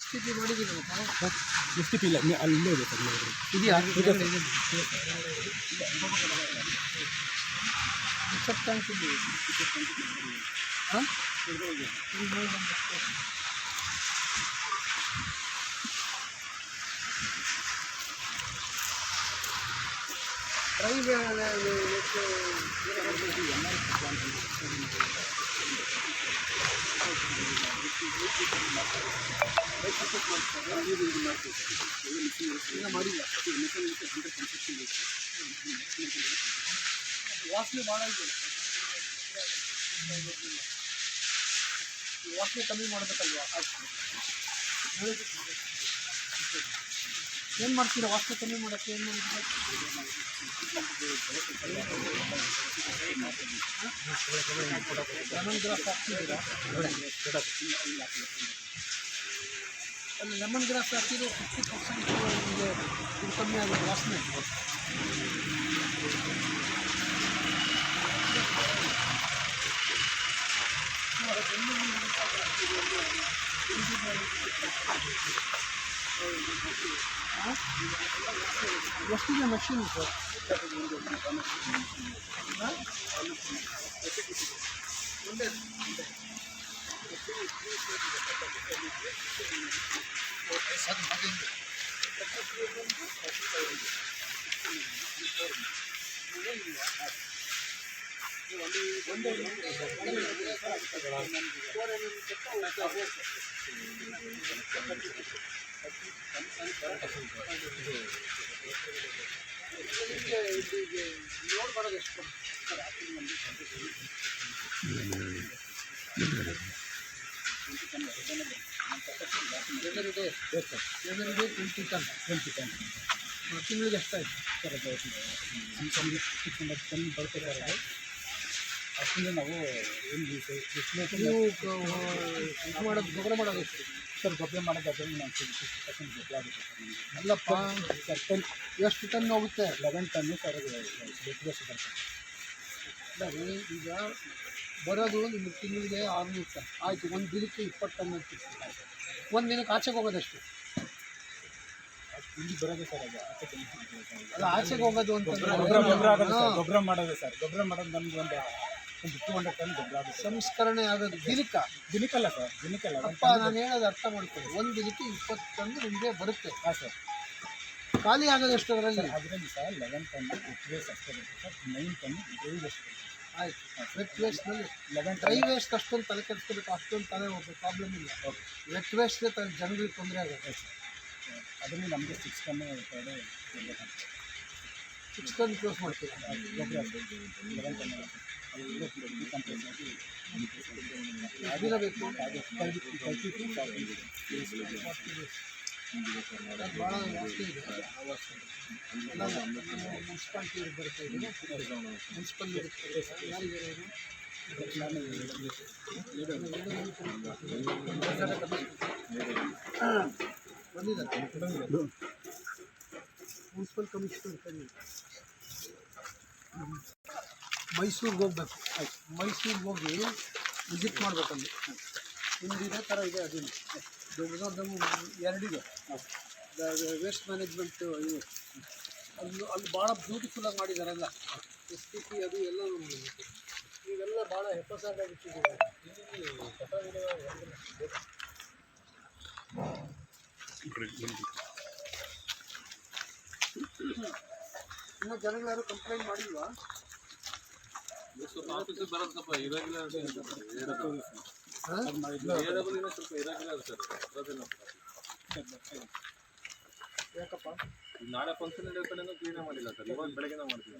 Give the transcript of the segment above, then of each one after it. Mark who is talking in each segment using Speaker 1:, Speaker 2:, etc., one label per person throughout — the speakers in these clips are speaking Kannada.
Speaker 1: ಸ್ಥಿತಿ ಮಾಡಿದ್ದೀನಿ
Speaker 2: ಎಷ್ಟು ಇಲ್ಲ ಮೇ- ಅಲ್ಲೇ ಇದೆ ಸರ್ ನೋಡ್ರಿ
Speaker 1: ಇದೆಯಾ
Speaker 2: ಇದೆ
Speaker 1: ಸಬ್ಸ್ಟಾನ್ಸ್ ಇದೆಯಾ ಹಾಂ ಟ್ರೈ ಮಾಡಿಲ್ಲ ವಾಸನೆ ಭಾಳ ವಾಸನೆ ಕಮ್ಮಿ ಮಾಡಬೇಕಲ್ವಾ? ಏನು ಮಾಡ್ತೀರಾ? ವಾಸನೆ ಕಮ್ಮಿ ಮಾಡೋಕ್ಕೆ ಏನು ಲೆಮನ್ ಗ್ರಾಸ್ ಹಾಕ್ತಿದ್ದೀರಾ? ಅಲ್ಲಿ ಲೆಮನ್ ಗ್ರಾಸ್ ಹಾಕಿದ್ರೆ ಫಿಫ್ಟಿ ಪರ್ಸೆಂಟ್ ಇದು ಕಮ್ಮಿ ಆಗುತ್ತೆ ವಾಸನೆ. ಎಷ್ಟಿದೆ ಮಷೀನ್ ಸರ್ ಲೋಡ್ ಬರೋದು ಎಷ್ಟು ಎದುರಿದೆ ಎದುರಿದೆ ಟ್ವೆಂಟಿ ಟನ್ ಟ್ವೆಂಟಿ ಟನ್ ತಿಂಗಳಿಗೆ ಎಷ್ಟಾಯ್ತು
Speaker 2: ಸರ್ ಅದು ನಮ್ಮ ಸಿಕ್ಸ್ ಟನ್ ಬರ್ತಿದ್ದಾರೆ ಅಷ್ಟರಿಂದ ನಾವು
Speaker 1: ನೀವು ಇದು ಮಾಡೋದು ಗೊಬ್ಬರ ಮಾಡೋದು ಎಷ್ಟು
Speaker 2: ಸರ್ ಗೊಬ್ಬರ ಮಾಡೋದಾದ್ರೆ ನಾನು ಸಿಕ್ಸ್ ಪರ್ಸೆಂಟ್ ಗೊಬ್ಬರ ಆಗುತ್ತೆ ಸರ್ ನಿಮಗೆ.
Speaker 1: ಅಲ್ಲಪ್ಪ
Speaker 2: ಸರ್ ಟನ್
Speaker 1: ಎಷ್ಟು ಟನ್ ಹೋಗುತ್ತೆ?
Speaker 2: ಲೆವೆನ್ ಟನ್ನು ಸರ್ ಬರ್ತದೆ
Speaker 1: ಇಲ್ಲ ರೀ, ಈಗ ಬರೋದು ನಿಮಗೆ ತಿಂಗಳಿಗೆ ಆರುನೂರು ಟನ್. ಆಯಿತು ಒಂದು ದಿನಕ್ಕೆ ಇಪ್ಪತ್ತು ಟನ್ ಅಂತ ಒಂದು ದಿನಕ್ಕೆ ಆಚೆಗೆ ಹೋಗೋದಷ್ಟು.
Speaker 2: ಇಲ್ಲಿ ಬರೋದು ಸರ್ ಅದು ಆಚೆ ಕಲಿಸ್ಬಿಡ್ತೀವಿ ಸರ್
Speaker 1: ಅಲ್ಲ ಆಚೆಗೆ ಹೋಗೋದು
Speaker 2: ಸರ್
Speaker 1: ಹಾ,
Speaker 2: ಗೊಬ್ಬರ ಮಾಡೋದು ಸರ್. ಗೊಬ್ಬರ ಮಾಡೋದು ನಮ್ಗೆ ಒಂದು ಒಂದು ಟೂ ಹಂಡ್ರೆಡ್ ಟನ್ ಗೊಬ್ಬರ ಆಗುತ್ತೆ.
Speaker 1: ಸಂಸ್ಕರಣೆ ಆಗೋದು ದಿನಕ್ಕ.
Speaker 2: ದಿನಕ್ಕಲ್ಲ ಸರ್ ದಿನಕ್ಕಲ್ಲ.
Speaker 1: ಅಪ್ಪ ನಾನು ಹೇಳೋದು ಅರ್ಥ ಮಾಡ್ಕೊಳ್ಳಿ. ಒಂದು ದಿನಕ್ಕೆ ಇಪ್ಪತ್ತು ಟನ್ ನಿಮಗೆ ಬರುತ್ತೆ.
Speaker 2: ಹಾಂ ಸರ್.
Speaker 1: ಖಾಲಿ ಆಗೋದು ಎಷ್ಟು ಅದರಲ್ಲಿ?
Speaker 2: ಅದರಲ್ಲಿ sir eleven ton wet waste ಅಷ್ಟೇ ಬರುತ್ತೆ sir. Nine ton dry waste
Speaker 1: ಆಯಿತು. ವೆಟ್ ವೇಸ್ಟ್ನಲ್ಲಿ
Speaker 2: ಲೆವೆನ್
Speaker 1: ಡ್ರೈ ವೇಸ್ಟ್ ಅಷ್ಟೊಂದು ತಲೆ ಕೆಡಿಸ್ಕೋಬೇಕು ಅಷ್ಟೊಂದು ತಲೆ ಹೋಗ್ಬೇಕು ಪ್ರಾಬ್ಲಮ್ ಇಲ್ಲ. ವೆಟ್ ವೇಸ್ಟ್ ತನ್ನ ಜನಗಳಿಗೆ ತೊಂದರೆ ಆಗುತ್ತೆ.
Speaker 2: ಅದರಲ್ಲಿ ನಮಗೆ ಸಿಕ್ಸ್ ಟನ್ ಕಡೆ
Speaker 1: ಸಿಕ್ಸ್ ಟನ್ ಕ್ಲೋಸ್ ಮಾಡ್ತೀವಿ
Speaker 2: ಗೊಬ್ಬರ ಲೆವೆನ್ ಟನ್ ಡಿಕಂಪೋಸ್ ಆಗಿ
Speaker 1: ದಿನ ಬೇಕು
Speaker 2: ತರ್ಟಿ ತರ್ಟಿ ಟು ಫಾರ್ಟಿ
Speaker 1: ಅದು ಭಾಳ ಜಾಸ್ತಿ ಇದೆ ಎಲ್ಲ ಮುನ್ಸಿಪಾಲ್ಟಿ ಬರುತ್ತೆ ಇದು ಮುನ್ಸಿಪಲ್ ಇರುತ್ತೆ ಯಾರಿಗೆ ಇದು? ಬಂದಿದ್ದಾರೆ ಮುನ್ಸಿಪಲ್ ಕಮಿಷನರ್ ಕರೀರಿ. ಮೈಸೂರಿಗೆ ಹೋಗ್ಬೇಕು. ಮೈಸೂರಿಗೆ ಹೋಗಿ ವಿಸಿಟ್ ಮಾಡ್ಬೇಕಲ್ಲಿ ನಿಮ್ದು ಇದೇ ಥರ ಇದೆ, ಅದೇನು. ದೊಡ್ಡದೊಂದು ಎರಡಿದೆ. ವೇಸ್ಟ್ ಮ್ಯಾನೇಜ್ಮೆಂಟ್ ಇವು ಅಲ್ಲಿ ಅಲ್ಲಿ ಭಾಳ ಬ್ಯೂಟಿಫುಲ್ಲಾಗಿ ಮಾಡಿದಾರಲ್ಲ. ಎಸ್ ಟಿ ಪಿ ಅದು ಎಲ್ಲ ಇವೆಲ್ಲ ಭಾಳ ಹೆಪ್ಪಸಾಗಿ ಇನ್ನು ಜನಗಳು ಯಾರು ಕಂಪ್ಲೇಂಟ್ ಮಾಡಿಲ್ವಾ
Speaker 3: ಆಫೀಸಿಗೆ ಬರೋದು ಸ್ವಲ್ಪ ಇರೆಗ್ಯುಲರ್
Speaker 1: ಹಾಂ
Speaker 3: ಸ್ವಲ್ಪ ಇರೆಗ್ಯುಲರ್ ಸರ್ ಬರೋದಿಲ್ಲ
Speaker 1: ಯಾಕಪ್ಪ
Speaker 3: ಈಗ ನಾಳೆ ಫಂಕ್ಷನ್ ಇರೋ ಕಡೆನೂ ಕ್ಲೀನೇ ಮಾಡಿಲ್ಲ ಸರ್ ಇವಾಗ ಬೆಳಗ್ಗೆನೇ ಮಾಡ್ತೀವಿ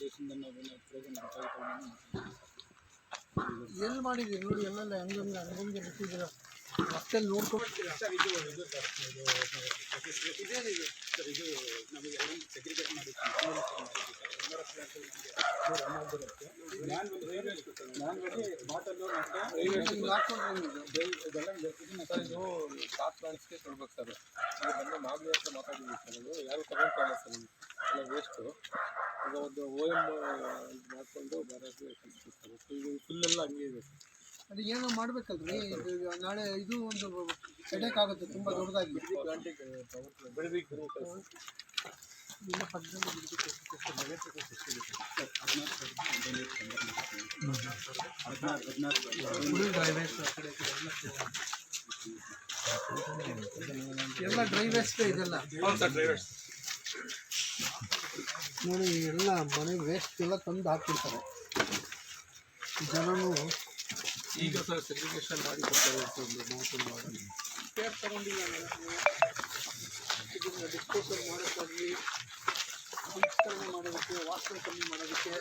Speaker 2: ದೇಶದಿಂದ ನಾವೇನೋ ಪ್ರೋಗ್ರಾಮ್
Speaker 1: ಎಲ್ಲಿ ಮಾಡಿದ್ದೀರಿ ನೋಡಿ ಎಲ್ಲೆಲ್ಲ ಹಂಗಂಗೆ ಹಂಗಂಗೆ ಬಿಟ್ಟಿದ್ದೀರ ರಸ್ತೆಯಲ್ಲಿ ನೋಡ್ಕೊಂಡು
Speaker 2: ಸರ್ ಇದು ಇದು ಸರ್ ಇದು
Speaker 1: ಇದೇನಿದೆ
Speaker 2: ಸರ್ ಇದು ನಮಗೆ ಸೆಗ್ರಿಗೇಟ್ ಮಾಡಿ
Speaker 3: ಸ್ಟಾಕ್ ಪ್ಲಾಂಟ್ಸ್ಗೆ ಕೊಡ್ಬೇಕು ಸರ್ ಬಂದು ಮಾಗಡಿ ಹತ್ರ ಮಾತಾಡಿದ್ವಿ ಸರ್ ಅದು ಯಾರು ತಗೊಂಡ್ತಾ ಇಲ್ಲ ಸರ್ ಎಲ್ಲ ವೇಸ್ಟು ಈಗ ಒಂದು ಓ ಎಂ ಮಾಡ್ಕೊಂಡು ಬರೋದು ಫುಲ್ ಹಂಗೆ ಇದೆ. ಸರ್
Speaker 1: ಅದು ಏನೋ ಮಾಡ್ಬೇಕಲ್ರಿ? ಇದು ನಾಳೆ ಇದು ಒಂದು ಹೆಡೇಕ್ ಆಗುತ್ತೆ ತುಂಬ ದೊಡ್ಡದಾಗಿ. ಎಲ್ಲ ಡ್ರೈವರ್ಸ್ ಡ್ರೈ ವೇಸ್ಟ್ ಇದೆಲ್ಲ ನೋಡಿ ಎಲ್ಲ ಮನೆ ವೇಸ್ಟ್ ಎಲ್ಲ ತಂದು ಹಾಕ್ಬಿಡ್ತಾರೆ. ಜನನು
Speaker 3: ಈಗ ಸರ್ ಸೆಗ್ರಿಗೇಷನ್ ಮಾಡಿ ಕೊಡ್ತಾರೆ ಸರ್ ಮೂವತ್ತು ಮಾಡಿ.
Speaker 1: ಕೇರ್ ತಗೊಂಡಿಲ್ಲ ನಾನು. ಇದನ್ನ ಡಿಸ್ಪೋಸಲ್ ಮಾಡೋಕ್ಕಾಗಲಿ ಸಂಸ್ಕರಣೆ ಮಾಡೋದಕ್ಕೆ ವಾಸನೆ ಕಮ್ಮಿ ಮಾಡೋದಕ್ಕೆ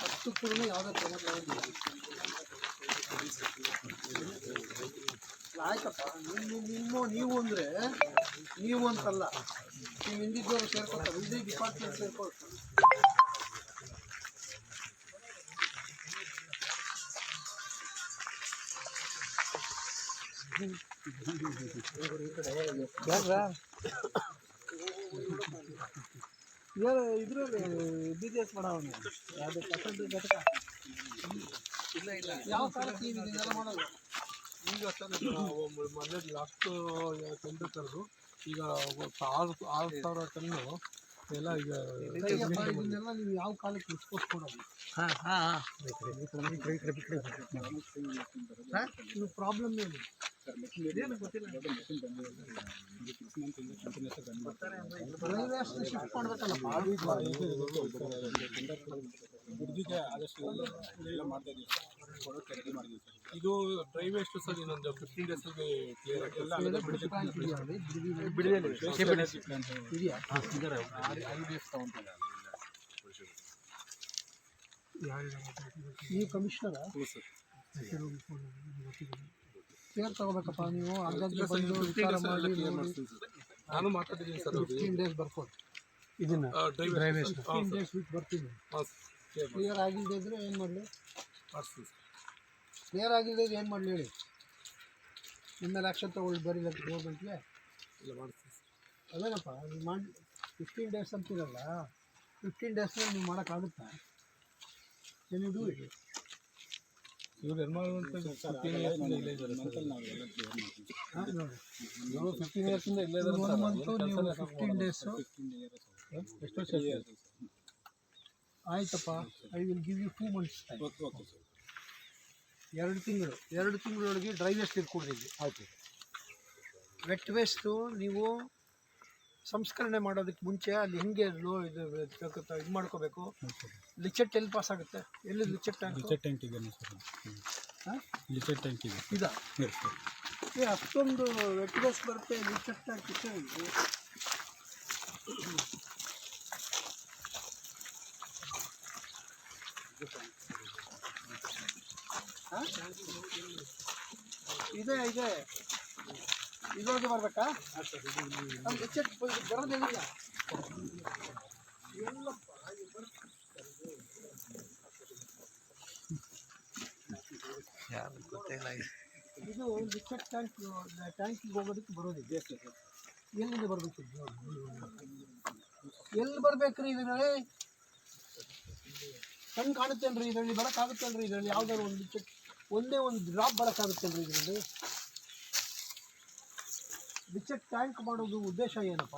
Speaker 1: ಹತ್ತು ಕೂಡ ಯಾವುದೇ ಕ್ರಮ ಆಯ್ತಪ್ಪ, ನಿಮ್ಮ ನಿಮ್ಮ ನೀವು ಅಂದರೆ ನೀವು ಅಂತಲ್ಲ. ನೀವು ಹಿಂದಿದ್ದವರು ಸೇರ್ಕೊಳ್ತಾರೆ ಹಿಂದಿ ಡಿಪಾರ್ಟ್ಮೆಂಟ್ ಸೇರ್ಕೊಳ್ತಾರೆ. ಇದ್ರಲ್ಲಿ? ಇಲ್ಲ ಇಲ್ಲ ಯಾವ ಕಾಲಕ್ಕೆ
Speaker 3: ಈಗ ಲಾಸ್ಟ್ ಟೆಂಡರ್ ಕರೆದು ಈಗ ಆರು ಆರು ಸಾವಿರ ಟನ್ನು ಎಲ್ಲ ಈಗ
Speaker 1: ಇದನ್ನೆಲ್ಲ ನೀವು ಯಾವ ಕಾಲಕ್ಕೆ ಇಸ್ಕೊಟ್ಕೊಡೋದು ಹಾಂ ಹಾಂ ಸರ್, ಇದು ಪ್ರಾಬ್ಲಮ್ ಏನು ಶಿಫ್ಟ್
Speaker 2: ಆದಷ್ಟು ಎಲ್ಲ ಮಾಡ್ತಾ ಇದ್ದೀವಿ ರೆಡಿ ಮಾಡಿದ್ದೀವಿ ಸರ್.
Speaker 3: ಇದು ಡ್ರೈ ವೇಸ್ಟ್ ಸರ್ ಇನ್ನೊಂದು ಫಿಫ್ಟೀನ್ ಡೇಸಲ್ಲಿ ಕ್ಲಿಯರ್ ಆಗಿ ಎಲ್ಲ
Speaker 1: ನೀವು ಕಮಿಷನರ ಕೇರ್ ತಗೋಬೇಕಪ್ಪ ನೀವು. ಅರ್ಜೆಂಟ್ ಬಂದು ವಿಚಾರ ಮಾಡಿ ನೋಡಿ.
Speaker 3: ನಾನು ಮಾತಾಡಿದ್ದೀನಿ ಸರ್
Speaker 1: ಫಿಫ್ಟೀನ್ ಡೇಸ್ ಬರ್ಕೊಂಡು ಇದನ್ನ?
Speaker 3: ಡ್ರೈ ವೇಸ್ಟ್
Speaker 1: ಫಿಫ್ಟೀನ್ ಡೇಸ್ ಬಿಟ್ಟು ಬರ್ತೀನಿ. ಕ್ಲಿಯರ್ ಆಗಿಲ್ಲದೆ ಇದ್ರೆ ಏನು ಮಾಡಲಿ?
Speaker 3: ಮಾಡಿಸ್ತೀನಿ
Speaker 1: ಕ್ಲಿಯರ್ ಆಗಿಲ್ಲದೆ ಏನು ಮಾಡಲಿ ಹೇಳಿ? ನಿಮ್ಮ ಮೇಲೆ ಆ್ಯಕ್ಷನ್ ತೊಗೊಳ್ಳಿ ಬರೀ ಗೌರ್ಮೆಂಟ್ಗೆ
Speaker 3: ಇಲ್ಲ ಮಾಡಿಸ್ತೀನಿ
Speaker 1: ಅದೇನಪ್ಪ ನೀವು ಮಾಡಿ ಫಿಫ್ಟೀನ್ ಡೇಸ್ ಅಂತೀರಲ್ಲ ಫಿಫ್ಟೀನ್ ಡೇಸ್ನಲ್ಲಿ ನೀವು ಮಾಡೋಕ್ಕಾಗುತ್ತಾ ಏನು ಡೂ ಇಟ್
Speaker 3: ಇವ್ರು ಫಿಫ್ಟೀನ್ ಇಯರ್ಸಿಂದ ಇಲ್ಲೇ ಇದ್ದಾರೆ
Speaker 1: ನೋಡಿ.
Speaker 3: ಇವರು ಫಿಫ್ಟೀನ್ ಇಯರ್ಸಿಂದ ಇಲ್ಲೇ ಇದ್ದಾರೆ
Speaker 1: ಒನ್
Speaker 3: ಸರ್.
Speaker 1: ಮಂತು ನೀವು ಫಿಫ್ಟೀನ್ ಡೇಸು
Speaker 3: ಎಷ್ಟು ವರ್ಷ ಆಯ್ತು?
Speaker 1: ಆಯ್ತಪ್ಪ I will give you two months time
Speaker 2: okay okay sir.
Speaker 1: ಎರಡು ತಿಂಗಳು ಎರಡು ತಿಂಗಳೊಳಗೆ ಡ್ರೈ ವೇಸ್ಟ್ ಇಟ್ಕೊಂಡಿದ್ವಿ
Speaker 2: ಓಕೆ
Speaker 1: ವೆಟ್ ವೇಸ್ಟು ನೀವು ಸಂಸ್ಕರಣೆ ಮಾಡೋದಕ್ಕೆ ಮುಂಚೆ ಅಲ್ಲಿ ಹೆಂಗೆ ಲೋ ಇದು ಇದು ಮಾಡ್ಕೋಬೇಕು? ಲಿಚೆಟ್ ಎಲ್ಲಿ ಪಾಸ್ ಆಗುತ್ತೆ? ಎಲ್ಲಿ ಲಿಚೆಟ್ ಟ್ಯಾಂಕ್
Speaker 2: ಲಿಚೆಟ್ ಟ್ಯಾಂಕ್ ಇದೆ ಸರ್.
Speaker 1: ಹಾಂ?
Speaker 2: ಲಿಚೆಟ್ ಟ್ಯಾಂಕ್ ಇದೆ.
Speaker 1: ಇದಾ? ಅಷ್ಟೊಂದು ವೆಟ್ ವೇಸ್ಟ್ ಬರುತ್ತೆ ಲಿಚೆಟ್ ಟ್ಯಾಂಕ್ ಇಷ್ಟೇ ಇದೆ ಇದೆ. ಇದೊಳಗೆ ಬರ್ಬೇಕಾ? ನಮ್ಮ ಲಿಚೆಟ್ ಬರೋದಿಲ್ಲ ಇದು ಬರುತ್ತೆ. ಇದು ಲಿಕ್ವಿಡ್ ಟ್ಯಾಂಕ್ ಟ್ಯಾಂಕಿಗೆ ಹೋಗೋದಕ್ಕೆ ಬರೋದಿದೆ ಎಲ್ಲಿಂದ ಬರಬೇಕು? ಎಲ್ಲಿ ಬರ್ಬೇಕ್ರಿ ಇದರಲ್ಲಿ? ಕಣ್ಣು ಕಾಣುತ್ತೇನ್ರಿ ಇದರಲ್ಲಿ? ಬರೋಕ್ಕಾಗುತ್ತೇನ್ರಿ ಇದರಲ್ಲಿ? ಯಾವ್ದಾದ್ರು ಒಂದು ಲಿಕ್ವಿಡ್ ಒಂದೇ ಒಂದು ಡ್ರಾಪ್ ಬರೋಕ್ಕಾಗುತ್ತೇನ್ರಿ ಇದರಲ್ಲಿ. ಲಿಕ್ವಿಡ್ ಟ್ಯಾಂಕ್ ಮಾಡೋದು ಉದ್ದೇಶ ಏನಪ್ಪ?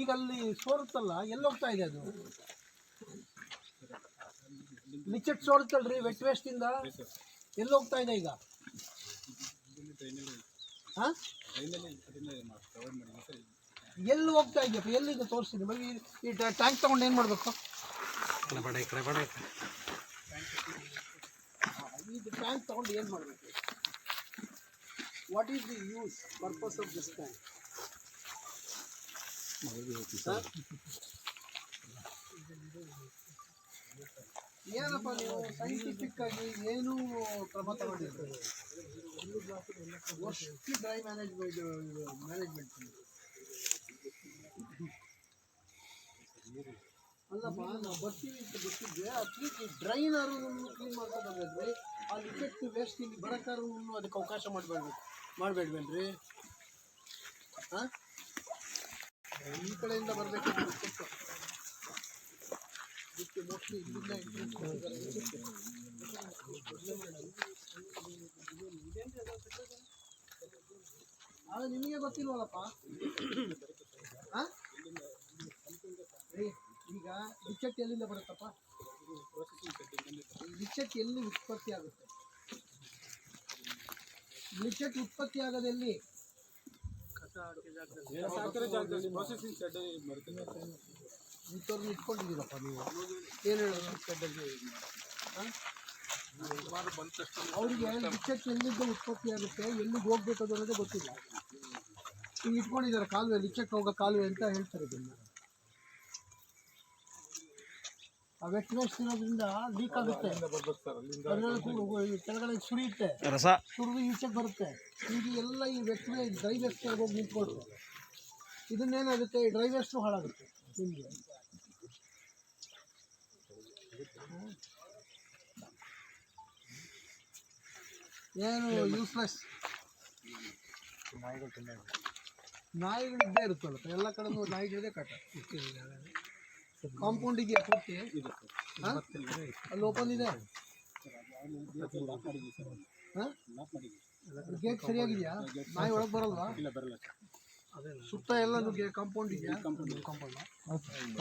Speaker 1: ಈಗ ಅಲ್ಲಿ ಸೋರುತ್ತಲ್ಲ, ಎಲ್ಲಿ ಹೋಗ್ತಾ ಇದೆ ಅದು? ಲಿಕ್ವಿಡ್ ಸೋರುತ್ತಲ್ರಿ ವೆಟ್ ವೇಸ್ಟಿಂದ ಎಲ್ಲೋಗ್ತಾ ಇದೆ ಈಗ? ಹಾಂ? ಎಲ್ಲಿ ಹೋಗ್ತಾ ಇದೆಯಪ್ಪ? ಎಲ್ಲಿಗೆ ತೋರಿಸ್ತೀನಿ ಬಗ್ಗೆ ಈ ಟ್ಯಾಂಕ್ ತಗೊಂಡು ಏನು ಮಾಡಬೇಕು? ಟ್ಯಾಂಕ್ ತಗೊಂಡು ಏನು ಮಾಡಬೇಕು? What is the use purpose of this tank ಏನಪ್ಪ ನೀವು ಸೈಂಟಿಫಿಕ್ ಆಗಿ ಏನೂ ಕ್ರಮ ತಗೊಂಡಿರ್ತದೆ ಡ್ರೈ ಮ್ಯಾನೇಜ್ಮೆಂಟ್ ಮ್ಯಾನೇಜ್ಮೆಂಟ್ ಅಲ್ಲಪ್ಪ, ನಾವು ಬರ್ತೀವಿ ಅಂತ ಗೊತ್ತಿದ್ದೆ ಅಟ್ಲೀಸ್ಟ್ ಡ್ರೈನರು ಕ್ಲೀನ್ ಮಾಡ್ಕೊಂಡ್ರಿ ಆ ಲಿಫೆಕ್ಟ್ ವೇಸ್ಟ್ ಇಲ್ಲಿ ಬರೋಕ್ಕಾರು ಅದಕ್ಕೆ ಅವಕಾಶ ಮಾಡಬೇಡ್ಬೇಕು ಮಾಡಬೇಡ್ಬೇಡ್ರಿ ಹಾಂ ಈ ಕಡೆಯಿಂದ ಬರಬೇಕು. ಅದು ನಿಮಗೆ ಗೊತ್ತಿಲ್ವಲ್ಲಪ್ಪ? ಹಾಂ ಈಗ ಲಿಚೆಟ್ ಎಲ್ಲಿಂದ ಬರುತ್ತಪ್ಪ? ಲಿಚೆಟ್ ಎಲ್ಲಿ ಉತ್ಪತ್ತಿ ಆಗುತ್ತೆ? ಲಿಚೆಟ್ ಉತ್ಪತ್ತಿ ಆಗೋದಲ್ಲಿ ಇಂಥವ್ರನ್ನ ಇಟ್ಕೊಂಡಿದ್ದೀರಪ್ಪ ನೀವು. ಏನು ಹೇಳೋದು? ಅವರಿಗೆ ಲಿಚೆಟ್ ಎಲ್ಲಿಂದ ಉತ್ಪತ್ತಿ ಆಗುತ್ತೆ ಎಲ್ಲಿಗೆ ಹೋಗ್ಬೇಕು ಅನ್ನೋದೇ ಗೊತ್ತಿಲ್ಲ. ಈಗ ಇಟ್ಕೊಂಡಿದ್ದಾರೆ ಕಾಲುವೆ ಲಿಚಕ್ ಹೋಗೋ ಕಾಲುವೆ ಅಂತ ಹೇಳ್ತಾರೆ ಇದನ್ನ. ಆ ವೆಟ್ ವೇಸ್ಟ್ ಇರೋದ್ರಿಂದ ಲೀಕ್ ಆಗುತ್ತೆ ಕೆಳಗಡೆ ಸುರಿಯುತ್ತೆ
Speaker 2: ರಸ.
Speaker 1: ಸುರಿದು ಈಚೆಗೆ ಬರುತ್ತೆ. ಈಗ ಎಲ್ಲ ಈ ವೆಟ್ ವೇಸ್ಟ್ ಡ್ರೈ ವೇಸ್ಟ್ ಹೋಗಿ ನಿಂತ್ಕೊಳ್ತು ಇದನ್ನೇನಾಗುತ್ತೆ ಈ ಡ್ರೈ ವೇಸ್ಟು ಹಾಳಾಗುತ್ತೆ ನಿಮಗೆ. ಏನು ಯೂಸ್ಲೆಸ್ ನಾಯಿಗಳು ಇದ್ದೇ ಇರುತ್ತಲ್ಲ ಎಲ್ಲ ಕಡೆನೂ ನಾಯಿಗಳದೇ ಕಾಟ. ಕಾಂಪೌಂಡ್ ಇದೆಯಾ ಪೂರ್ತಿ ಅಲ್ಲಿ ಓಪನ್ ಇದೆ? ಗೇಟ್ ಸರಿಯಾಗಿದೆಯಾ? ನಾಯಿ ಒಳಗೆ ಬರಲ್ವಾ?
Speaker 3: ಇಲ್ಲ ಬರಲ್ಲ
Speaker 1: ಸುತ್ತ ಎಲ್ಲ ಕಾಂಪೌಂಡ್ ಇದೆಯಾ? ಕಾಂಪೌಂಡ್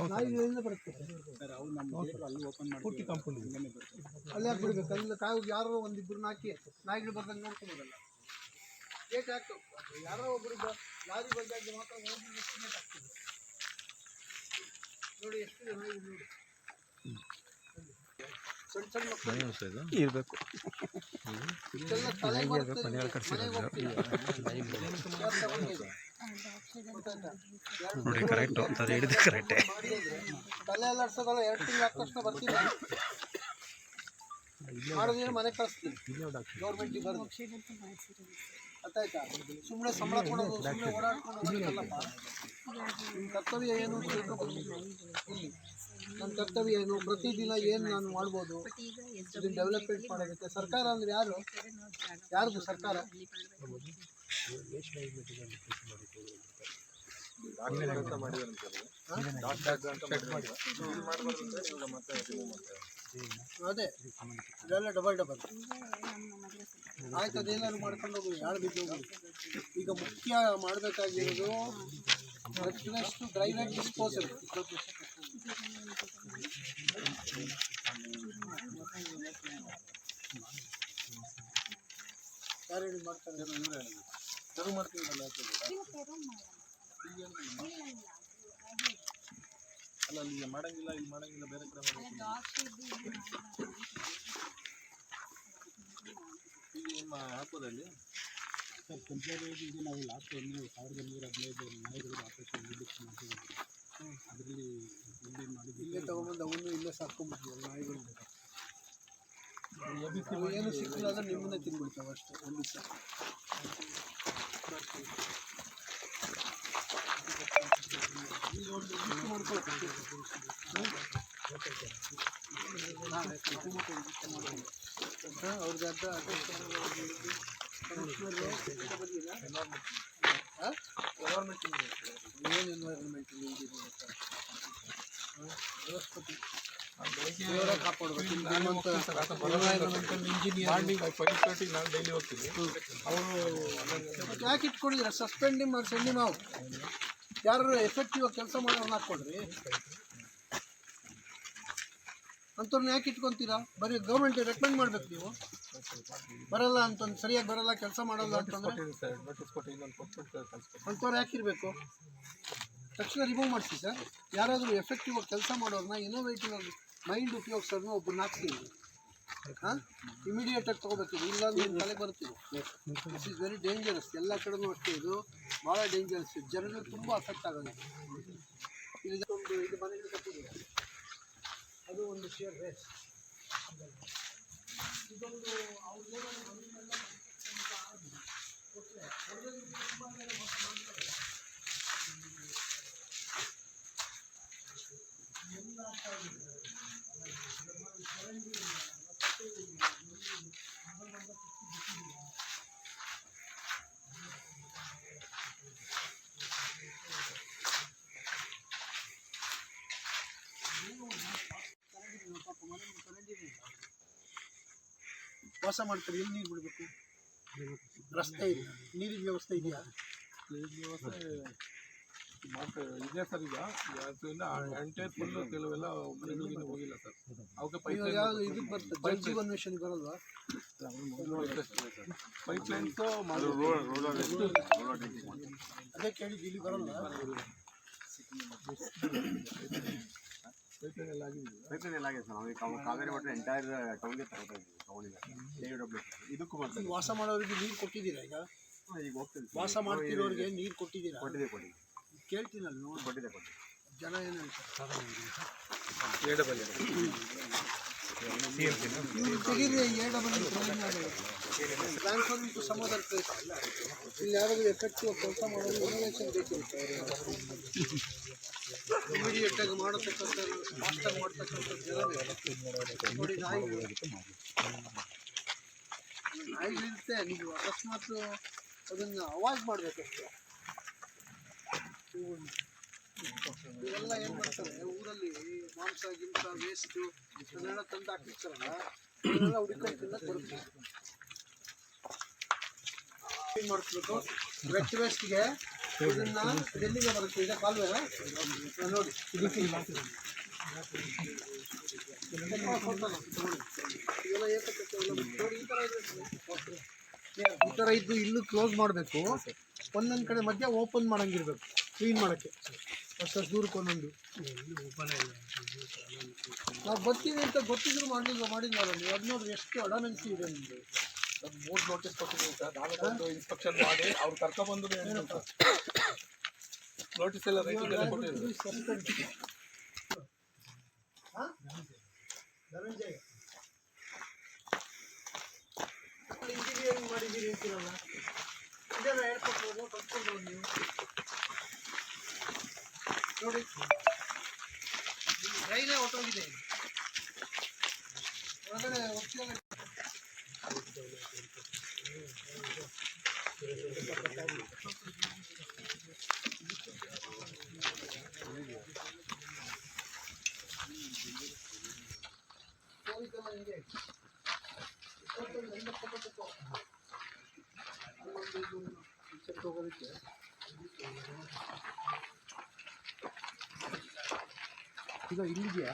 Speaker 1: ನಾಯಿ ಎಲ್ಲಿಂದ ಬರುತ್ತೆ.
Speaker 3: ಸರ್ ಅವ್ರು ನಮ್ಮ ಗೇಟ್ ಅಲ್ಲಿ ಓಪನ್ ಮಾಡಿ ಪೂರ್ತಿ ಕಾಂಪೌಂಡ್
Speaker 1: ಅಲ್ಲಿ ಯಾಕೆ ಬಿಡ್ಬೇಕು? ಅಲ್ಲಿ ಕಾಯಿ ಯಾರೋ ಒಂದಿಬ್ಬರನ್ನ ಹಾಕಿ ನಾಯಿಗಳು ಬರ್ದಂಗೆ ನೋಡ್ಕೊಬೋದಲ್ಲ. ಗೇಟ್ ಹಾಕು ಯಾರೋ ಒಬ್ರು ಬ- ಲಾರಿ ಬಂದಾಗ ಮಾತ್ರ ಹೋಗಿ ಗೇಟ್ ಗೊತ್ತಾಯ್ತಾ? ಕಟ್ಸಿರೋದು.
Speaker 2: ನೋಡಿ ಕರೆಕ್ಟು ಅಂತ ಹಿಡಿದು ಕರೆಕ್ಟೇ
Speaker 1: ಮಾಡಿದ್ರೆ ತಲೆ ಎರಡು ತಿಂಗಳು ಆದ ತಕ್ಷಣ ಬರ್ತೀನಿ. ಮಾಡೋದೇನು ಮನೆ ಕಳಿಸ್ತೀನಿ. ಗೌರ್ಮೆಂಟಿಗೆ ಬರೋದು ಗೊತ್ತಾಯ್ತಾ ಸುಮ್ಮನೆ ಸಂಬಳ ಕೊಡೋದು ಸುಮ್ಮನೆ ಓಡಾಡ್ಕೊಂಡು ಹೋಗೋದಲ್ಲಪ್ಪ ನಿಮ್ಮ ಕರ್ತವ್ಯ ಏನು ಅಂತ ತಿಳ್ಕೊಬೇಕು ಇಲ್ಲಿ ನನ್ನ ಕರ್ತವ್ಯ ಏನು? ಪ್ರತಿದಿನ ಏನು ನಾನು ಮಾಡ್ಬೋದು? ಇದನ್ನು ಡೆವಲಪ್ಮೆಂಟ್ ಮಾಡೋದಕ್ಕೆ ಸರ್ಕಾರ ಅಂದರೆ ಯಾರು? ಯಾರ್ದು ಸರ್ಕಾರ? ಅದೇ ಇದೆಲ್ಲ ಡಬಲ್ ಡಬಲ್ ಆಯ್ತು ಅದೇನಾದ್ರು ಮಾಡ್ಕೊಂಡು ಹೋಗಿ ಯಾರು ಬಿದ್ದು ಈಗ ಮುಖ್ಯ ಮಾಡಬೇಕಾಗಿರೋದು ನೆಕ್ಸ್ಟ್ ಡ್ರೈನೇಜ್ ಡಿಸ್ಪೋಸಲ್ ಯಾರು ಹೇಳಿ ಮಾಡ್ತಾರೆ
Speaker 3: ಶುರು ಅಲ್ಲ ಅಲ್ಲಿ ಮಾಡಂಗಿಲ್ಲ ಇಲ್ಲಿ ಮಾಡಂಗಿಲ್ಲ ಬೇರೆ ಕಡೆ ಈಗ ನಿಮ್ಮ ಹಾಕೋದಲ್ಲಿ ಸರ್ ಕಂಪ್ಲೇಂಟ್ ಇದು ನಾವು ಲಾಸ್ಟ್ ಒಂದು ಸಾವಿರದ ನೂರ ಹದಿನೈದು ನಾಯಿಗಳು ಆಪರೇಷನ್ ಇಂಜೆಕ್ಷನ್ ಮಾಡ್ತಿದ್ದೀವಿ ಅದರಲ್ಲಿ ಇಲ್ಲಿ ಮಾಡಿದ್ವಿ
Speaker 1: ಇಲ್ಲೇ ತಗೊಂಬಂದು ಅವನು ಇಲ್ಲೇ ಸಾಕೊಂಡ್ಬಿಟ್ಟಿದ್ವಿ ನಾಯಿಗಳು ಏನು ಸಿಕ್ಕಿಲ್ಲ ಅಂದ್ರೆ ನಿಮ್ಮನ್ನೇ ತಿನ್ಬಿಡ್ತಾವೆ ಅಷ್ಟೇ ಒಂದು ದಿವಸ ಅವ್ರದ್ದು ಅರ್ಧ ಏನು ಎನ್ವೈರನ್ಮೆಂಟ್ ಬೃಹಸ್ಪತಿ
Speaker 3: ನಾನು ಡೈಲಿ ಹೋಗ್ತೀನಿ ಅವರು
Speaker 1: ಯಾಕೆ ಇಟ್ಕೊಂಡಿದ್ದೀರ? ಸಸ್ಪೆಂಡ್ ಮಾಡಿ ಸೆಂಡಿ ನಾವು ಯಾರು ಎಫೆಕ್ಟಿವ್ ಕೆಲಸ ಮಾಡೋರ್ನ ಹಾಕ್ಕೊಡ್ರಿ. ಅಂಥವ್ರನ್ನ ಯಾಕೆ ಇಟ್ಕೊಂತೀರಾ? ಬರೀ ಗೌರ್ಮೆಂಟ್ ರೆಕಮೆಂಡ್ ಮಾಡ್ಬೇಕು ನೀವು. ಬರಲ್ಲ ಅಂತಂದು ಸರಿಯಾಗಿ ಬರಲ್ಲ ಕೆಲಸ ಮಾಡಲ್ಲ ಅಂತಂದ್ರೆ ಅಂಥವ್ರು ಯಾಕೆ ಇರಬೇಕು? ತಕ್ಷಣ ರಿಮೂವ್ ಮಾಡಿಸಿ ಸರ್. ಯಾರಾದರೂ ಎಫೆಕ್ಟಿವ್ ಆಗಿ ಕೆಲಸ ಮಾಡೋರನ್ನ ಇನೋವೇಟಿವ್ ಆಗಿ ಮೈಂಡ್ ಉಪಯೋಗಿಸೋರ್ನ ಒಬ್ಬರನ್ನ ಹಾಕ್ತೀವಿ ಹಾಂ? ಇಮಿಡಿಯೇಟಾಗಿ ತೊಗೋಬೇಕು ಇಲ್ಲ ನಿಮ್ಮ ತಲೆ ಬರ್ತೀವಿ ದಿಸ್ ಇಸ್ ವೆರಿ ಡೇಂಜರಸ್ ಎಲ್ಲ ಕಡೆನೂ ಅಷ್ಟೇ ಇದು. ಭಾಳ ಡೇಂಜರಸ್ ಜನರಿಗೆ ತುಂಬ ಅಫೆಕ್ಟ್ ಆಗೋದು. ಇದು ಒಂದು ಇದು ಮನೆಗಳು ಕಟ್ಟಿದೆ ಅದು ಒಂದು ಶೇರ್ ರೇಸ್ ವಾಸ ಮಾಡ್ತಾರೆ ಎಲ್ಲಿ ನೀರು ಬಿಡಬೇಕು? ರಸ್ತೆ ಇಲ್ಲ ನೀರಿನ ವ್ಯವಸ್ಥೆ ಇದೆಯಾ?
Speaker 3: ನೀರಿನ ವ್ಯವಸ್ಥೆ ಮಾಡ್ತಾರೆ ಇದೆ ಸರ್ ಈಗ. ಫುಲ್ ಕೆಲವೆಲ್ಲ ಹೋಗಿಲ್ಲ ಸರ್. ಅವಕ್ಕೆ ಪೈಪ್
Speaker 1: ಇದಕ್ಕೆ ಬರ್ತದೆ? ಜಲ್ ಜೀವನ್ ಮಿಷನ್ ಬರಲ್ವಾ?
Speaker 3: ಪೈಪ್ ಲೈನ್ಸ್
Speaker 1: ಅದೇ ಕೇಳಿದ್ದು ಇಲ್ಲಿ ಬರಲ್ವಾ?
Speaker 3: ಪೈಪ್ ಲೈನ್ ಎಲ್ಲ ಆಗಿದೆ.
Speaker 4: ಪ್ರಯತ್ನ ಎಲ್ಲ ಆಗಿದೆ ಸರ್. ನಾವು ಕಾವೇರಿ ವಾಟರ್ ಎಂಟೈರ್ ಟೌನ್ಗೆ ತಗೋತಾ ಇದ್ದೀವಿ. ತಗೊಂಡಿದ್ದಾರೆ ಇದಕ್ಕೂ ಮಾಡ್ತಾರೆ
Speaker 1: ವಾಸ ಮಾಡೋರಿಗೆ ನೀರು ಕೊಟ್ಟಿದ್ದೀರಾ ಈಗ?
Speaker 4: ಈಗ ಹೋಗ್ತೀವಿ.
Speaker 1: ವಾಸ ಮಾಡ್ತಿರೋರಿಗೆ ನೀರು ಕೊಟ್ಟಿದ್ದೀರಾ?
Speaker 4: ಕೊಟ್ಟಿದೆ ಕೊಟ್ಟಿದೆ.
Speaker 1: ಕೇಳ್ತೀನಲ್ಲ ನೋಡಿ
Speaker 4: ಕೊಟ್ಟಿದೆ ಕೊಟ್ಟಿದೆ.
Speaker 1: ಜನ ಏನು ಹೇಳ್ತಾರೆ?
Speaker 3: ಎ ಡಬಲ್
Speaker 1: ತೆಗೀರಿ A double transfer to some other place ಇಲ್ಲಿ ಯಾರಾದರೂ ಎಫೆಕ್ಟಿವ್ ಕೆಲಸ ಮಾಡೋದು ಇನ್ವೆನ್ಷನ್ ಬೇಕಿರುತ್ತೆ ಮಾಡತಕ್ಕಂಥ ನೋಡಿ, ನಾಯಿ ನೀವು ಅಕಸ್ಮಾತ್ ಅದನ್ನು ಅವಾಯ್ಡ್ ಮಾಡಬೇಕಷ್ಟೇ. ಇವೆಲ್ಲ ಏನು ಮಾಡ್ತಾರೆ, ಊರಲ್ಲಿ ಮಾಂಸ, ಗಿಂಸ ವೇಸ್ಟ್ ಅದನ್ನೆಲ್ಲ ತಂದು ಹಾಕಿರ್ತಾರಲ್ಲ ಹುಡುಕೊಂಡು ತಿನ್ನಕ್ಕೆ ಬರುತ್ತೆ. ಏನು ವೆಟ್ ವೇಸ್ಟ್ಗೆ ಇದನ್ನ ಎಲ್ಲಿಗೆ ಬರುತ್ತೆ? ಈಗ ಕಾಲುವೆ ನೋಡಿ. ಇದಕ್ಕೆ ಇವೆಲ್ಲ ಏಕಕ್ಕೆ ನೋಡಿ ಈ ಥರ ಇದ್ದು ಇಲ್ಲೂ ಕ್ಲೋಸ್ ಮಾಡಬೇಕು. ಒಂದೊಂದು ಕಡೆ ಮಧ್ಯ ಓಪನ್ ಮಾಡಂಗಿರ್ಬೇಕು. ಕ್ಲೀನ್ ಮಾಡೋಕ್ಕೆ. ಅಷ್ಟು ದೂರಕ್ಕೆ ಒಂದೊಂದು. ನಾವು ಬರ್ತೀವಿ ಅಂತ ಗೊತ್ತಿದ್ರು ಮಾಡಲಿಲ್ಲ ಮಾಡಿದ್ನಲ್ಲ ನೀವು? ಅದು ನೋಡ್ರಿ ಎಷ್ಟು ಅಡಮೆನ್ಸಿ ಇದೆ ನಿಮಗೆ
Speaker 3: ಮೂರು ನೋಟಿಸ್ ಕೊಟ್ಟಿದ್ದೀವಿ ಸರ್. ನಾವೇ ಬಂದು ಇನ್ಸ್ಪೆಕ್ಷನ್ ಮಾಡಿ ಅವ್ರು ಕರ್ಕೊಂಡ್ಬಂದು ನೋಟಿಸ್ ಎಲ್ಲ ರೈತರಿಗೆಲ್ಲ ಕೊಟ್ಟಿದ್ದೀವಿ
Speaker 1: ಧನಂಜಯ ಇಂಜಿನಿಯರಿಂಗ್ ಮಾಡಿದ್ದೀರಿ ಅಂತೀರಲ್ಲ? ಇದೆಲ್ಲ ಹೇಳ್ಕೊಟ್ಬೋದು ಕಲ್ತ್ಕೊಂಡು ನೀವು ನೋಡಿ ರೈಲೇ ಹೊಟ್ಟೋಗಿದೆ ಒಳಗಡೆ ಒಪ್ಪಿಗೆ ಹೋಗಿದ್ದೆಲ್ಲ ಹಿಂಗೆ ಇಪ್ಪತ್ತೊಂದು ಎಂಬತ್ತೊಂಬತ್ತು ಚೆಕ್ ಹೋಗೋದಕ್ಕೆ ಈಗ ಇಲ್ಲಿದೆಯಾ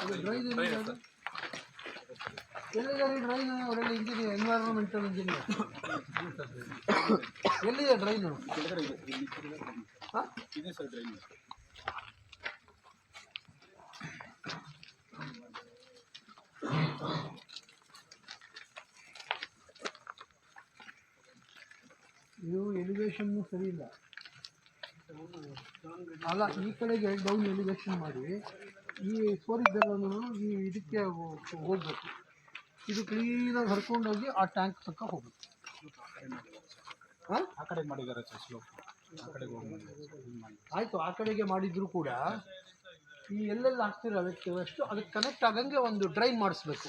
Speaker 1: ಅದು ಡ್ರೈನ್ ಎಲ್ಲಿದ್ದಾರೆ ಡ್ರೈನ್ ಅವರೆಲ್ಲ ಇಂಜಿನಿಯರ್ ಎನ್ವೈರನ್ಮೆಂಟಲ್ ಇಂಜಿನಿಯರ್ ಎಲ್ಲಿದೆ ಡ್ರೈನು?
Speaker 3: ಇದೆ ಸರ್ ಡ್ರೈನ್
Speaker 1: ಇದು ಎಲಿವೇಶನ್ ಸರಿ ಇಲ್ಲ. ಅಲ್ಲ, ಈ ಕಡೆಗೆ ಡೌನ್ ಎಲಿವೇಶನ್ ಮಾಡಿ. ಈ ಸೋರಿದ್ದೆಲ್ಲನೂ ಈ ಇದಕ್ಕೆ ಹೋಗ್ಬೇಕು. ಇದು ಕ್ಲೀನಾಗಿ ಹರ್ಕೊಂಡೋಗಿ ಆ ಟ್ಯಾಂಕ್ ತಕ್ಕ ಹೋಗುತ್ತೆ ಹಾಂ?
Speaker 2: ಆ ಕಡೆ ಮಾಡಿದ್ದಾರೆ ಸರ್ ಸ್ಲೋಪ್ ಆ ಕಡೆಗೆ ಹೋಗಿ
Speaker 1: ಆಯಿತು ಆ ಕಡೆಗೆ ಮಾಡಿದ್ರು ಕೂಡ ಈ ಎಲ್ಲೆಲ್ಲಿ ಹಾಕ್ತಿರೋ ಅದಕ್ಕೆ ಅಷ್ಟು ಅದಕ್ಕೆ ಕನೆಕ್ಟ್ ಆಗಂಗೆ ಒಂದು ಡ್ರೈನ್ ಮಾಡಿಸ್ಬೇಕು.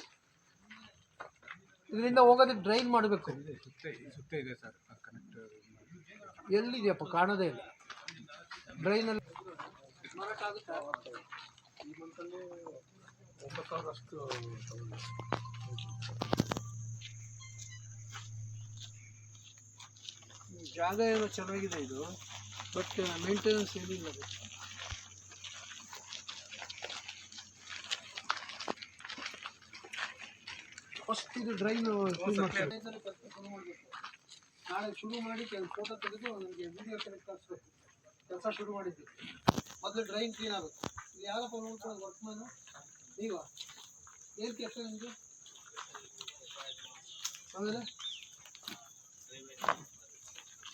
Speaker 1: ಇದರಿಂದ ಹೋಗೋದಕ್ಕೆ ಡ್ರೈನ್ ಮಾಡಬೇಕು.
Speaker 2: ಸುತ್ತ ಸುತ್ತ ಇದೆ ಸರ್ ಕನೆಕ್ಟ್
Speaker 1: ಎಲ್ಲಿದೆಯಪ್ಪ? ಕಾಣೋದೇ ಇಲ್ಲ. ಡ್ರೈನಲ್ಲಿ
Speaker 3: ಒಂಬತ್ತು ತಗೊಂಡು
Speaker 1: ಜಾಗ ಏನೋ ಚೆನ್ನಾಗಿದೆ ಇದು ಬಟ್ ಮೇಂಟೆನೆನ್ಸ್ ಏನಿಲ್ಲ ಅದು. ಫಸ್ಟ್ ಇದು ಡ್ರೈನ್ ನಾಳೆ ಶುರು ಮಾಡಿ ಕೆಲವು ಫೋಟೋ ತೆಗೆದು ನನಗೆ ವಿಡಿಯೋ ಕನೆಕ್ಟ್ ಕಳಿಸ್ಬೇಕು ಕೆಲಸ ಶುರು ಮಾಡಿದ್ವಿ. ಮೊದಲು ಡ್ರೈನ್ ಕ್ಲೀನ್ ಆಗುತ್ತೆ. ಯಾರಪ್ಪ ವರ್ಕ್ ವರ್ಕ್ಮನ್ ನೀವಾ? ಏನು ಕೆಲಸ ನಿಮಗೆ ಆಮೇಲೆ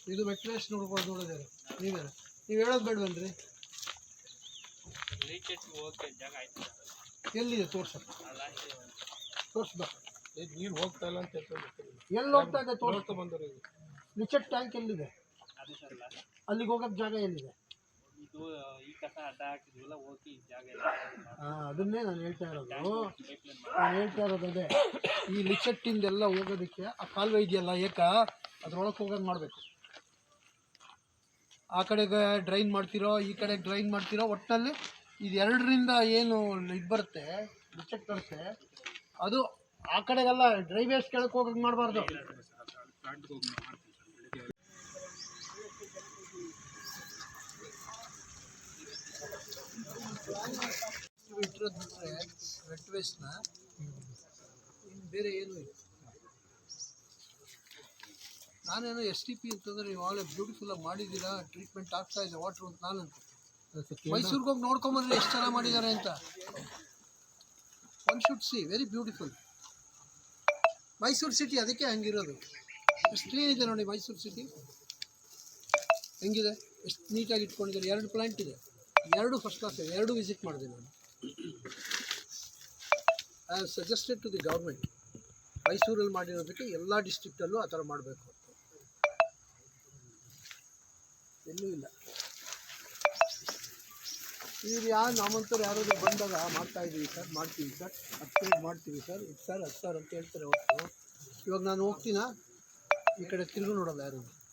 Speaker 1: ಇದು ವೆಟ್ನೆಸ್ ನೋಡ್ಕೊಂಡು ನೋಡಿದ್ರೆ ನೀವೇ? ನೀವು ಹೇಳೋದು ಬೇಡವನ್ರಿ ಎಲ್ಲಿದೆ ತೋರ್ಸ. ತೋರ್ಸ್ಬ.
Speaker 3: ನೀರು ಹೋಗ್ತಾ ಇಲ್ಲ ಅಂತ
Speaker 1: ಎಲ್ಲಿ ಹೋಗ್ತಾ ಇದೆ? ತೋರಿಸ್ತಾ
Speaker 3: ಬಂದರು ಈಗ.
Speaker 1: ಲಿಚೆಟ್ ಟ್ಯಾಂಕ್ ಎಲ್ಲಿದೆ? ಅಲ್ಲಿಗೆ ಹೋಗೋಕ್ಕೆ ಜಾಗ ಎಲ್ಲಿದೆ?
Speaker 5: ಈ ಕಸ ಅಡ್ಡ ಹಾಕಿದ್ವಲ್ಲ ಹೋಗಿ ಜಾಗ
Speaker 1: ಅದನ್ನೇ ನಾನು ಹೇಳ್ತಾ ಇರೋದು. ನಾನು ಹೇಳ್ತಾ ಇರೋದು ಅದೇ. ಈ ಲಿಚೆಟ್ಟಿಂದೆಲ್ಲ ಹೋಗೋದಕ್ಕೆ ಆ ಕಾಲುವೆ ಇದೆಯಲ್ಲ ಏಕ ಅದ್ರೊಳಗೆ ಹೋಗೋದು ಮಾಡಬೇಕು. ಆ ಕಡೆಗೆ ಡ್ರೈನ್ ಮಾಡ್ತಿರೋ ಈ ಕಡೆ ಡ್ರೈನ್ ಮಾಡ್ತಿರೋ ಒಟ್ಟಿನಲ್ಲಿ ಇದು ಎರಡರಿಂದ ಏನು ಇದು ಬರುತ್ತೆ ಲಿಚೆಟ್ ಬರುತ್ತೆ ಅದು ಆ ಕಡೆಗೆಲ್ಲ ಡ್ರೈವೇಸ್ ಕೆಳಕ್ಕೆ ಹೋಗಕ್ಕೆ ಮಾಡಬಾರ್ದು. ಇಟ್ಟಿರೋದು ಬಿಟ್ಟರೆ ವೆಟ್ ವೇಸ್ಟ್ನ ಇನ್ನು ಬೇರೆ ಏನೂ ಇಲ್ಲ. ನಾನೇನೋ ಎಸ್ ಟಿ ಪಿ ಅಂತಂದರೆ ನೀವು ಆಳೆ ಬ್ಯೂಟಿಫುಲ್ಲಾಗಿ ಮಾಡಿದ್ದೀರಾ ಟ್ರೀಟ್ಮೆಂಟ್ ಆಗ್ತಾ ಇದೆ ವಾಟ್ರು ಅಂತ ನಾನು ಮೈಸೂರಿಗೆ ಹೋಗಿ ನೋಡ್ಕೊಂಬಂದ್ರೆ ಎಷ್ಟು ಚೆನ್ನಾಗಿ ಮಾಡಿದ್ದಾರೆ ಅಂತ. One should see very beautiful Mysuru city ಅದಕ್ಕೆ ಹಂಗಿರೋದು. ಎಷ್ಟು ಕ್ಲೀನ್ ಇದೆ ನೋಡಿ ಮೈಸೂರು ಸಿಟಿ ಹೆಂಗಿದೆ? ಎಷ್ಟು ನೀಟಾಗಿ ಇಟ್ಕೊಂಡಿದ್ದಾರೆ. ಎರಡು ಪ್ಲಾಂಟ್ ಇದೆ. ಎರಡು ಫಸ್ಟ್ ಕ್ಲಾಸ್ ಇದೆ ಎರಡು ವಿಸಿಟ್ ಮಾಡಿದೆ ನಾನು. I suggested to the government ಮೈಸೂರಲ್ಲಿ ಮಾಡಿರೋದಕ್ಕೆ ಎಲ್ಲ ಡಿಸ್ಟ್ರಿಕ್ಟಲ್ಲೂ ಆ ಥರ ಮಾಡಬೇಕು ಎಲ್ಲೂ ಇಲ್ಲ. ಇವ್ರು ಯಾರು ನಮ್ಮಂಥವ್ರು ಯಾರಾದರೂ ಬಂದಾಗ ಮಾಡ್ತಾ ಇದ್ದೀವಿ ಸರ್, ಮಾಡ್ತೀವಿ ಸರ್ ಹತ್ತು ಮಾಡ್ತೀವಿ ಸರ್, ಇದು ಸರ್ ಹತ್ತು ಸರ್ ಅಂತ ಹೇಳ್ತಾರೆ ಹೊರತು. ಇವಾಗ ನಾನು ಹೋಗ್ತೀನ? ಈ ಕಡೆ ತಿರುಗು ನೋಡಲ್ಲ ಯಾರು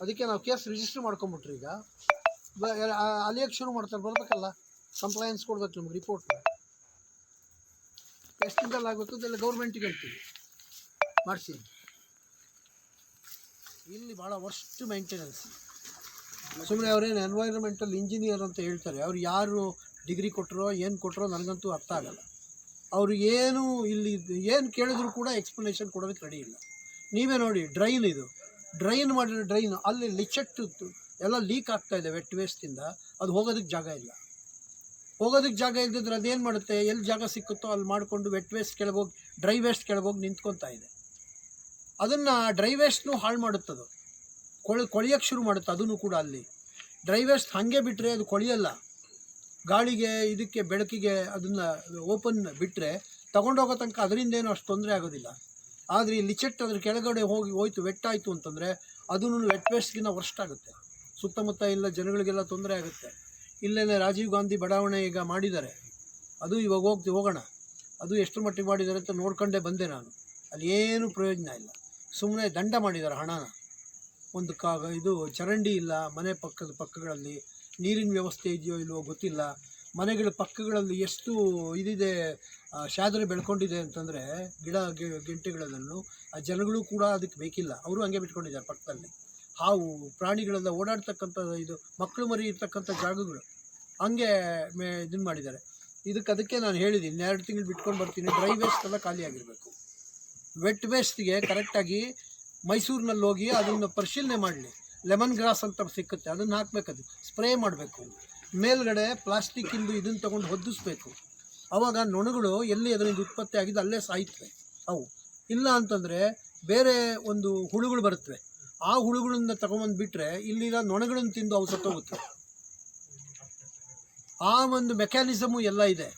Speaker 1: ಅದಕ್ಕೆ ನಾವು ಕೇಸ್ ರಿಜಿಸ್ಟರ್ ಮಾಡ್ಕೊಂಬಿಟ್ರಿ ಈಗ. ಬ- ಶುರು ಮಾಡ್ತಾರೆ, ಬರ್ಬೇಕಲ್ಲ? ಕಂಪ್ಲೈನ್ಸ್ ಕೊಡ್ಬೇಕು ನಮ್ಗೆ ರಿಪೋರ್ಟ್ ಎಷ್ಟು ದಿನದಲ್ಲಿ ಆಗುತ್ತೋ ಅದೆಲ್ಲ ಗೌರ್ಮೆಂಟಿಗೆ ಹೇಳ್ತೀವಿ. ಮಾಡಿಸಿ. ಇಲ್ಲಿ ಭಾಳ ವರ್ಸ್ಟ್ ಮೇಂಟೆನೆನ್ಸ್ ಸುಮ್ಮನೆ ಅವರೇನು ಎನ್ವೈರನ್ಮೆಂಟಲ್ ಇಂಜಿನಿಯರ್ ಅಂತ ಹೇಳ್ತಾರೆ. ಅವ್ರು ಯಾರು ಡಿಗ್ರಿ ಕೊಟ್ಟರೋ ಏನು ಕೊಟ್ಟರೋ ನನಗಂತೂ ಅರ್ಥ ಆಗಲ್ಲ. ಅವರು ಏನು ಇಲ್ಲಿ ಏನು ಕೇಳಿದ್ರು ಕೂಡ ಎಕ್ಸ್ಪ್ಲನೇಷನ್ ಕೊಡೋದಕ್ಕೆ ರೆಡಿ ಇಲ್ಲ. ನೀವೇ ನೋಡಿ ಡ್ರೈನ್ ಇದು. ಡ್ರೈನ್ ಮಾಡಿರೋ ಡ್ರೈನ್ ಅಲ್ಲಿ ಲಿಚೆಟ್ಟು ಎಲ್ಲ ಲೀಕ್ ಆಗ್ತಾ ಇದೆ ವೆಟ್ ವೇಸ್ಟಿಂದ ಅದು ಹೋಗೋದಕ್ಕೆ ಜಾಗ ಇಲ್ಲ. ಹೋಗೋದಕ್ಕೆ ಜಾಗ ಇಲ್ದಿದ್ರೆ ಅದೇನು ಮಾಡುತ್ತೆ? ಎಲ್ಲಿ ಜಾಗ ಸಿಕ್ಕುತ್ತೋ ಅಲ್ಲಿ ಮಾಡಿಕೊಂಡು ವೆಟ್ ವೇಸ್ಟ್ ಕೆಳಗೋಗಿ ಡ್ರೈ ವೇಸ್ಟ್ ಕೆಳಗೋಗಿ ನಿಂತ್ಕೊತಾ ಇದೆ. ಅದನ್ನು ಡ್ರೈ ವೇಸ್ಟ್ನು ಹಾಳು ಮಾಡುತ್ತದು. ಕೊಳ ಕೊಳಿಯೋಕ್ಕೆ ಶುರು ಮಾಡುತ್ತೆ ಅದನ್ನು ಕೂಡ ಅಲ್ಲಿ. ಡ್ರೈ ವೇಸ್ಟ್ ಹಾಗೆ ಬಿಟ್ಟರೆ ಅದು ಕೊಳಿಯಲ್ಲ. ಗಾಳಿಗೆ, ಇದಕ್ಕೆ, ಬೆಳಕಿಗೆ ಅದನ್ನು ಓಪನ್ ಬಿಟ್ಟರೆ ತಗೊಂಡೋಗೋ ತನಕ ಅದರಿಂದ ಏನು ಅಷ್ಟು ತೊಂದರೆ ಆಗೋದಿಲ್ಲ. ಆದರೆ ಈ ಲಿಚೆಟ್ ಅದ್ರ ಕೆಳಗಡೆ ಹೋಗಿ ಹೋಯ್ತು ವೆಟ್ಟಾಯಿತು ಅಂತಂದರೆ ಅದನ್ನು ವೆಟ್ ವೇಸ್ಟ್ಗಿಂತ ವರ್ಸ್ಟ್ ಆಗುತ್ತೆ. ಸುತ್ತಮುತ್ತ ಎಲ್ಲ ಜನಗಳಿಗೆಲ್ಲ ತೊಂದರೆ ಆಗುತ್ತೆ. ಇಲ್ಲೇನೆ ರಾಜೀವ್ ಗಾಂಧಿ ಬಡಾವಣೆ ಈಗ ಮಾಡಿದ್ದಾರೆ. ಅದು ಇವಾಗ ಹೋಗ್ತಿ, ಹೋಗೋಣ. ಅದು ಎಷ್ಟು ಮಟ್ಟಿಗೆ ಮಾಡಿದ್ದಾರೆ ಅಂತ ನೋಡ್ಕೊಂಡೇ ಬಂದೆ ನಾನು. ಅಲ್ಲಿ ಏನು ಪ್ರಯೋಜನ ಇಲ್ಲ. ಸುಮ್ಮನೆ ದಂಡ ಮಾಡಿದ್ದಾರೆ ಹಣನ. ಒಂದು ಕಾಗ ಇದು ಚರಂಡಿ ಇಲ್ಲ, ಮನೆ ಪಕ್ಕದ ಪಕ್ಕಗಳಲ್ಲಿ. ನೀರಿನ ವ್ಯವಸ್ಥೆ ಇದೆಯೋ ಇಲ್ವೋ ಗೊತ್ತಿಲ್ಲ. ಮನೆಗಳ ಪಕ್ಕಗಳಲ್ಲಿ ಎಷ್ಟು ಇದಿದೆ ಶಾದರೆ ಬೆಳ್ಕೊಂಡಿದೆ ಅಂತಂದರೆ ಗಿಡ, ಗಿ- ಗೆಂಟೆಗಳಲ್ಲೂ ಆ ಜನಗಳು ಕೂಡ ಅದಕ್ಕೆ ಬೇಕಿಲ್ಲ. ಅವರು ಹಂಗೆ ಬಿಟ್ಕೊಂಡಿದ್ದಾರೆ ಪಕ್ಕದಲ್ಲಿ. ಹಾವು ಪ್ರಾಣಿಗಳೆಲ್ಲ ಓಡಾಡ್ತಕ್ಕಂಥ ಇದು, ಮಕ್ಕಳು ಮರಿ ಇರ್ತಕ್ಕಂಥ ಜಾಗಗಳು. ಹಂಗೆ ಮೇ ಇದನ್ನು ಮಾಡಿದ್ದಾರೆ. ಇದಕ್ಕೆ ಅದಕ್ಕೆ ನಾನು ಹೇಳಿದ್ದೀನಿ ಇನ್ನೆರಡು ತಿಂಗಳು ಬಿಟ್ಕೊಂಡು ಬರ್ತೀನಿ. ಡ್ರೈ ವೇಸ್ಟ್ ಎಲ್ಲ ಖಾಲಿಯಾಗಿರಬೇಕು ವೆಟ್ ವೇಸ್ಟ್ಗೆ ಕರೆಕ್ಟಾಗಿ ಮೈಸೂರಿನಲ್ಲಿ ಹೋಗಿ ಅದನ್ನು ಪರಿಶೀಲನೆ ಮಾಡಲಿ. ಲೆಮನ್ ಗ್ರಾಸ್ ಅಂತ ಸಿಕ್ಕುತ್ತೆ, ಅದನ್ನು ಹಾಕಬೇಕದು ಸ್ಪ್ರೇ ಮಾಡಬೇಕು. ಮೇಲ್ಗಡೆ ಪ್ಲಾಸ್ಟಿಕ್ಕಿಂದು ಇದನ್ನು ತೊಗೊಂಡು ಹೊದಿಸ್ಬೇಕು ಆವಾಗ ನೊಣಗಳು ಎಲ್ಲಿ ಅದರಿಂದ ಉತ್ಪತ್ತಿ ಆಗಿದ್ದು ಅಲ್ಲೇ ಸಾಯ್ತವೆ. ಅವು. ಇಲ್ಲ ಅಂತಂದರೆ ಬೇರೆ ಒಂದು ಹುಳುಗಳು ಬರುತ್ತವೆ ಆ ಹುಳುಗಳನ್ನ ತಗೊಂಬಂದು ಬಿಟ್ಟರೆ ಇಲ್ಲಿರೋ ನೊಣಗಳನ್ನು ತಿಂದು ಅವು ಸತ್ತೋಗುತ್ತೆ. ಆ ಒಂದು ಮೆಕ್ಯಾನಿಸಮು ಎಲ್ಲ ಇದೆ.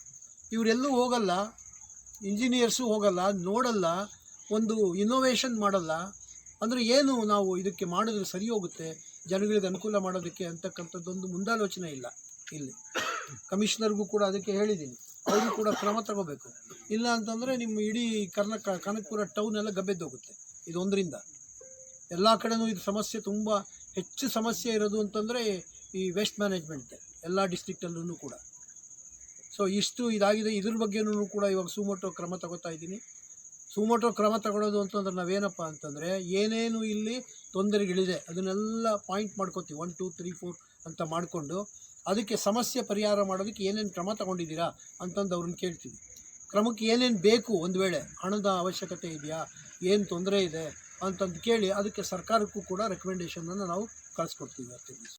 Speaker 1: ಇವರೆಲ್ಲೂ ಹೋಗಲ್ಲ, ಇಂಜಿನಿಯರ್ಸು ಹೋಗಲ್ಲ, ನೋಡಲ್ಲ, ಒಂದು ಇನ್ನೋವೇಷನ್ ಮಾಡಲ್ಲ. ಅಂದರೆ ಏನು ನಾವು ಇದಕ್ಕೆ ಮಾಡಿದ್ರೆ ಸರಿ ಹೋಗುತ್ತೆ, ಜನಗಳಿಗೆ ಅನುಕೂಲ ಮಾಡೋದಕ್ಕೆ ಅಂತಕ್ಕಂಥದ್ದೊಂದು ಮುಂದಾಲೋಚನೆ ಇಲ್ಲ ಇಲ್ಲಿ. ಕಮಿಷನರ್ಗೂ ಕೂಡ ಅದಕ್ಕೆ ಹೇಳಿದ್ದೀನಿ. ಅವರು ಕೂಡ ಕ್ರಮ ತಗೋಬೇಕು. ಇಲ್ಲ ಅಂತಂದರೆ ನಿಮ್ಮ ಇಡೀ ಕರ್ನಾಟಕ ಕನಕಪುರ ಟೌನ್ ಎಲ್ಲ ಗಬ್ಬೆದ್ದೋಗುತ್ತೆ. ಇದೊಂದರಿಂದ. ಎಲ್ಲ ಕಡೆನೂ ಇದು ಸಮಸ್ಯೆ ತುಂಬ ಹೆಚ್ಚು ಸಮಸ್ಯೆ ಇರೋದು ಅಂತಂದರೆ ಈ ವೇಸ್ಟ್ ಮ್ಯಾನೇಜ್ಮೆಂಟ್ ಎಲ್ಲ ಡಿಸ್ಟ್ರಿಕ್ಟಲ್ಲೂ ಕೂಡ. ಸೊ ಇಷ್ಟು ಇದಾಗಿದೆ. ಇದ್ರ ಬಗ್ಗೆನೂ ಕೂಡ ಇವಾಗ ಸುಮೋಟೋ ಕ್ರಮ ತಗೋತಾ ಇದ್ದೀನಿ. ಸುಮೋಟೋ ಕ್ರಮ ತಗೊಳ್ಳೋದು ಅಂತಂದ್ರೆ ನಾವೇನಪ್ಪ ಅಂತಂದರೆ ಏನೇನು ಇಲ್ಲಿ ತೊಂದರೆಗಳಿದೆ ಅದನ್ನೆಲ್ಲ ಪಾಯಿಂಟ್ ಮಾಡ್ಕೋತೀವಿ. ಒನ್ ಟೂ ತ್ರೀ ಫೋರ್ ಅಂತ ಮಾಡಿಕೊಂಡು ಅದಕ್ಕೆ ಸಮಸ್ಯೆ ಪರಿಹಾರ ಮಾಡೋದಕ್ಕೆ ಏನೇನು ಕ್ರಮ ತಗೊಂಡಿದ್ದೀರಾ ಅಂತಂದು ಅವ್ರನ್ನ ಕೇಳ್ತೀವಿ. ಕ್ರಮಕ್ಕೆ ಏನೇನು ಬೇಕು ಒಂದು ವೇಳೆ ಹಣದ ಅವಶ್ಯಕತೆ ಇದೆಯಾ? ಏನು ತೊಂದರೆ ಇದೆ? ಅಂತಂದು ಕೇಳಿ ಅದಕ್ಕೆ ಸರ್ಕಾರಕ್ಕೂ ಕೂಡ ರೆಕಮೆಂಡೇಷನನ್ನು ನಾವು ಕಳಿಸ್ಕೊಡ್ತೀವಿ